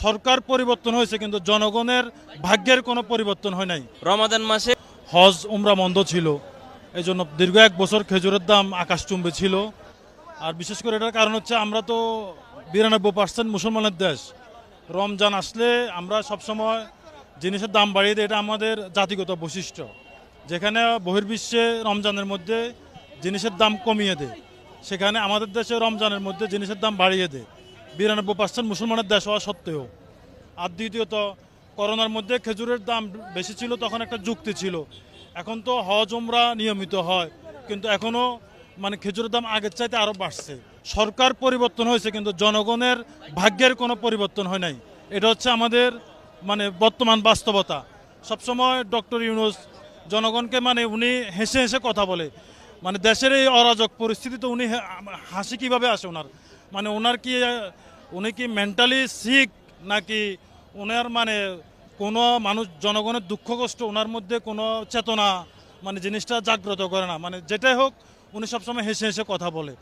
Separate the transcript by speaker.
Speaker 1: সরকার পরিবর্তন হয়েছে কিন্তু জনগণের ভাগ্যের কোনো পরিবর্তন হয় নাই।
Speaker 2: রমাদান মাসে
Speaker 1: হজ উমরা বন্ধ ছিল। এই জন্য দীর্ঘ এক বছর খেজুরের দাম আকাশচুম্বে ছিল। আর বিশেষ করে এটার কারণ হচ্ছে আমরা তো বিরানব্বই পার্সেন্ট মুসলমানের দেশ। রমজান আসলে আমরা সবসময় জিনিসের দাম বাড়িয়ে দিই এটা আমাদের জাতিগত বৈশিষ্ট্য। যেখানে বহির্বিশ্বে রমজানের মধ্যে জিনিসের দাম কমিয়ে দেয় সেখানে আমাদের দেশে রমজানের মধ্যে জিনিসের দাম বাড়িয়ে দেয়। বিরানব্বই পার্সেন্ট মুসলমানের দেশ হওয়া সত্ত্বেও। আর দ্বিতীয়ত, করোনার মধ্যে খেজুরের দাম বেশি ছিল, তখন একটা যুক্তি ছিল। এখন তো হজ, উমরা নিয়মিত হয়, কিন্তু এখনও মানে খেজুরের দাম আগের চাইতে আরও বাড়ছে। সরকার পরিবর্তন হয়েছে, কিন্তু জনগণের ভাগ্যের কোনো পরিবর্তন হয় নাই। এটা হচ্ছে আমাদের মানে বর্তমান বাস্তবতা। সবসময় ডক্টর ইউনুস, জনগণকে মানে উনি হেসে হেসে কথা বলে। মানে দেশের এই অরাজক পরিস্থিতিতে উনি হাসি কীভাবে আসে ওনার? মানে ওনার কি, উনি কি মেন্টালি সিক নাকি ওনার মানে কোনো মানুষ, জনগণের দুঃখ কষ্ট ওনার মধ্যে কোনো চেতনা মানে জিনিসটা জাগ্রত করে না? মানে যেটাই হোক, উনি সবসময় হেসে হেসে কথা বলে।